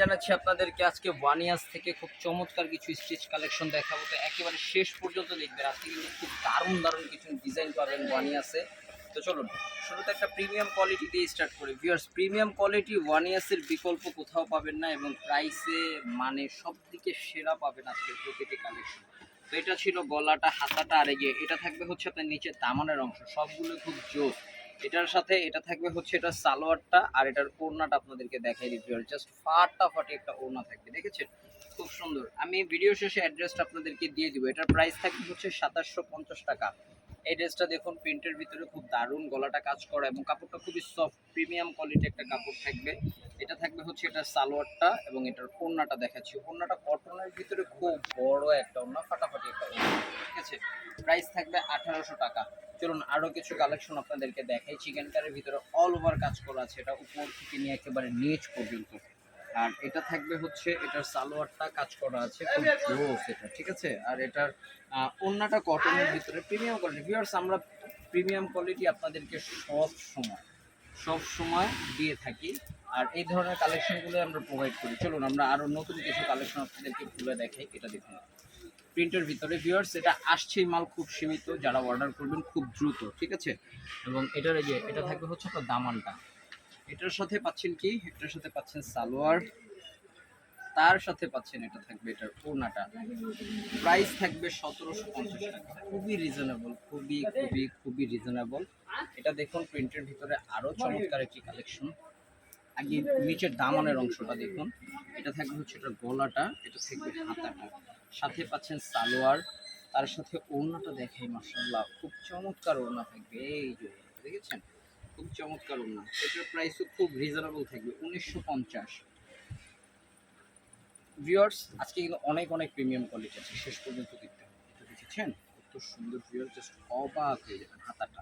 জানাচ্ছি আপনাদেরকে, আজকে ওয়ান ইয়ার্স থেকে খুব চমৎকার কিছু স্টিচ কালেকশন দেখাবো। তো একেবারে শেষ পর্যন্ত দেখবেন, আজকে কিন্তু খুব দারুণ দারুণ কিছু ডিজাইন পাবেন ওয়ান ইয়ার্সে তো চলুন, শুরুতে একটা প্রিমিয়াম কোয়ালিটি দিয়ে স্টার্ট করি। ভিউয়ার্স প্রিমিয়াম কোয়ালিটি ওয়ান ইয়ার্সের বিকল্প কোথাও পাবেন না এবং প্রাইসে মানে সব দিকে সেরা পাবেন আজকের প্রতিটি কালেকশন তো এটা ছিল গলাটা, হাতাটা, আর এই যে এটা থাকবে হচ্ছে আপনার নিচে দামানের অংশ। সবগুলো খুব জোস এটার সাথে এটা থাকবে হচ্ছে এটা সালোয়ারটা আর এটার ওড়নাটা আপনাদেরকে দেখাই দিচ্ছি জাস্ট ফাটাফাটি একটা ওড়না থাকবে, দেখেছেন? খুব সুন্দর। আমি ভিডিও শেষে অ্যাড্রেসটা আপনাদেরকে দিয়ে দিব। এটার প্রাইস থাকবে হচ্ছে সাতাশশো পঞ্চাশ টাকা। এই ড্রেসটা দেখুন প্রিন্টের ভিতরে খুব দারুণ গলাটা কাজ করা এবং কাপড়টা খুবই সফট প্রিমিয়াম কোয়ালিটি একটা কাপড় থাকবে। এটা থাকবে হচ্ছে এটা সালোয়ারটা এবং এটার ওড়নাটা দেখাচ্ছি। ওড়নাটা কটনের ভিতরে খুব বড় একটা ওড়না, ফাটাফাটি একটা ওড়না। ঠিক আছে? প্রাইস থাকবে আঠারোশো টাকা। চলুন আরও কিছু কালেকশন আপনাদেরকে দেখাই। চিকেন কারের ভিতরে অল ওভার কাজ করা আছে। এটা উপর থেকে নিয়ে একেবারে নিচ পর্যন্ত। আর এটা থাকবে হচ্ছে, এটার সালোয়ারটা কাজ করা আছে এটা, ঠিক আছে? আর এটার ওড়নাটা কটনের ভিতরে প্রিমিয়াম কোয়ালিটি ভিউয়ার্স আমরা প্রিমিয়াম কোয়ালিটি আপনাদেরকে সব সময় সব সময় দিয়ে থাকি। আর এই ধরনের কালেকশনগুলো আমরা প্রোভাইড করি। চলুন আমরা আরও নতুন কিছু কালেকশন আপনাদেরকে খুলে দেখাই। এটা দেখুন। প্রিন্টের ভিতরে ভিউয়ার্স এটা আসছেই মাল খুব সীমিত, যারা অর্ডার করবেন খুব দ্রুত, ঠিক আছে? এবং এটার যে, এটা থাকবে হচ্ছে আপনার দামানটা। এটার সাথে পাচ্ছেন কি? এটার সাথে পাচ্ছেন সালোয়ার। তার সাথে পাচ্ছেন এটা থাকবে, এটার ওড়নাটা। প্রাইস থাকবে সতেরোশো পঞ্চাশ টাকা। খুবই রিজনেবল খুবই খুবই খুবই রিজনেবল এটা দেখুন প্রিন্টের ভিতরে আরও চমৎকার একটি কালেকশন আগে নিচের দামানের অংশটা দেখুন। এটা থাকবে হচ্ছে এটার গলাটা, এটা থাকবে হাতাটা। সাথে পাচ্ছেন সালোয়ার। তার সাথে ওড়নাটা দেখাই মার্শাল্লাহ খুব চমৎকার ওড়না থাকবে। এই যে দেখেছেন? খুব চমৎকার ওড়না। এটার প্রাইসও খুব রিজনেবল থাকবে, উনিশশো পঞ্চাশ। ভিউয়ার্স আজকে কিন্তু অনেক অনেক প্রিমিয়াম কোয়ালিটি আছে। শেষ পর্যন্ত দেখতে হবে। এটা দেখেছেন? কত সুন্দর ভিউয়ার জাস্ট অবাক হয়ে যাবেন হাতাটা।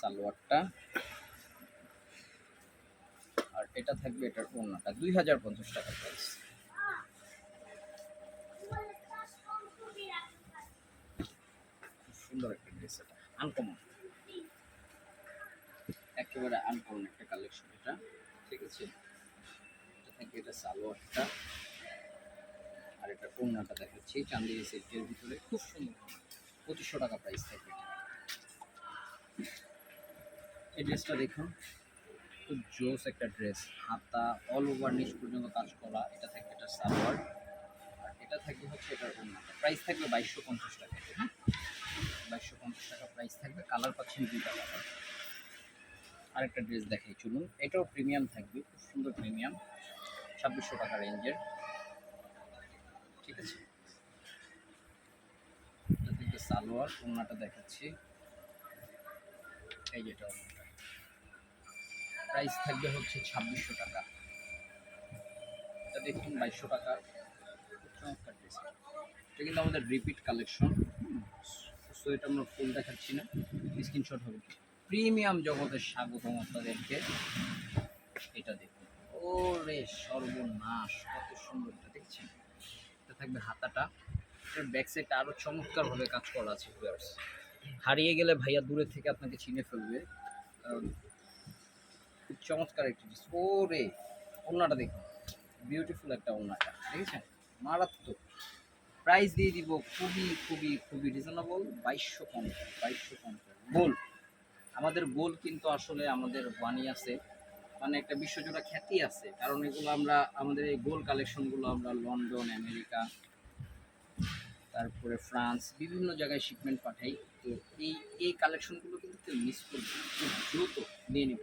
সালোয়ারটা। আর এটা থাকবে এটার ওড়নাটা, দুই হাজার পঞ্চাশ টাকা প্রাইস সুন্দর একটা ড্রেস এটা আনকমন একেবারে আনকমন একটা কালেকশন এটা, ঠিক আছে? এটা সালোয়ারটা, আর এটা দেখাচ্ছি ভিতরে। খুব সুন্দর। পঁচিশশো টাকা প্রাইস থাকবে এই ড্রেসটা দেখুন, খুব জোস একটা ড্রেস হাতা অল ওভার নিচ পর্যন্ত কাজ করা, এটা থাকবে এটা সালোয়ার। আর এটা থাকবে হচ্ছে এটার প্রাইস থাকবে বাইশশো পঞ্চাশ টাকা। হ্যাঁ? বাইশশো পঞ্চাশ টাকা প্রাইস থাকবে। কালার পাচ্ছেন আরেকটা ড্রেস দেখাই, চলুন। এটাও প্রিমিয়াম থাকবে, খুব সুন্দর প্রিমিয়াম ছাব্বিশশো টাকা রেঞ্জের ঠিক আছে? সালোয়ার, ওড়নাটা দেখাচ্ছি। এই যেটা প্রাইস থাকবে হচ্ছে ছাব্বিশশো টাকা। এটা দেখুন বাইশশো টাকা। চমৎকার ড্রেস এটা কিন্তু আমাদের রিপিট কালেকশন এটা আমরা ফুল দেখাচ্ছি না। স্ক্রিনশট হবে। প্রিমিয়াম জগতের স্বাগতম আপনাদেরকে। এটা দেখুন। ও রে সর্বনাশ, কত সুন্দর এটা দেখছেন? এটা থাকবে হাতাটা। এটার ব্যাক সাইডটা আরও চমৎকারভাবে কাজ করা আছে ভিউয়ার্স হারিয়ে গেলে ভাইয়া দূরে থেকে আপনাকে চিনে ফেলবে। কারণ খুব চমৎকার একটি জিনিস। ও রে ওড়নাটা দেখুন। বিউটিফুল একটা ওড়নাটা। দেখেছেন? মারাত্মক। প্রাইস দিয়ে দিব খুবই খুবই খুবই রিজনেবল বাইশশো পঞ্চাশ বাইশশো পঞ্চাশ গোল আমাদের গোল কিন্তু আসলে আমাদের বাণী আছে। মানে একটা বিশ্বজোড়া খ্যাতি আছে। কারণ এগুলো আমরা, আমাদের এই গোল কালেকশনগুলো আমরা লন্ডন আমেরিকা তারপরে ফ্রান্স বিভিন্ন জায়গায় শিপমেন্ট পাঠাই। তো এই এই কালেকশনগুলো কিন্তু কেউ মিস করবে খুব দ্রুত নিয়ে নেব।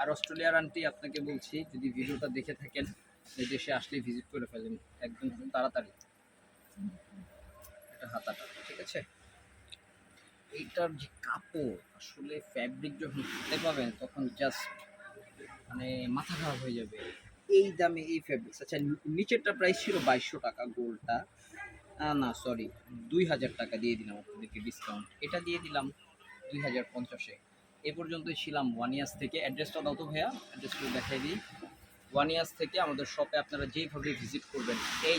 আর অস্ট্রেলিয়ার আন্টি আপনাকে বলছি, যদি ভিডিওটা দেখে থাকেন, এই দেশে আসলে ভিজিট করে ফেলেন। একদম তাড়াতাড়ি। এটা হাতাটা, ঠিক আছে? এইটার যে কাপড়, আসলে ফ্যাব্রিক যখন হাতে পাবেন, তখন জাস্ট মানে মাথা খারাপ হয়ে যাবে। এই দামে এই ফ্যাব্রিক্স আচ্ছা নিচেরটা প্রাইস ছিল বাইশশো টাকা গোলটা না সরি দুই হাজার টাকা দিয়ে দিলাম আপনাদেরকে ডিসকাউন্ট এটা দিয়ে দিলাম দুই হাজার পঞ্চাশে। এ পর্যন্তই ছিলাম ওয়ান ইয়ার্স থেকে অ্যাড্রেসটা দাও তো ভাইয়া অ্যাড্রেসটা দেখাই দিই। ওয়ান ইয়ার্স থেকে আমাদের শপে আপনারা যেইভাবে ভিজিট করবেন, এই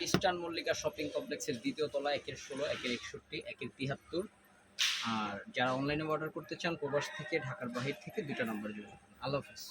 ইস্টার্ন মল্লিকা শপিং কমপ্লেক্সের দ্বিতীয় তলা, একের ষোলো, একের একষট্টি, একের তিহাত্তর আর যারা অনলাইনে অর্ডার করতে চান, প্রবাস থেকে, ঢাকার বাহির থেকে দুটা নাম্বার যোগাযোগ। আল্লাহ হাফিজ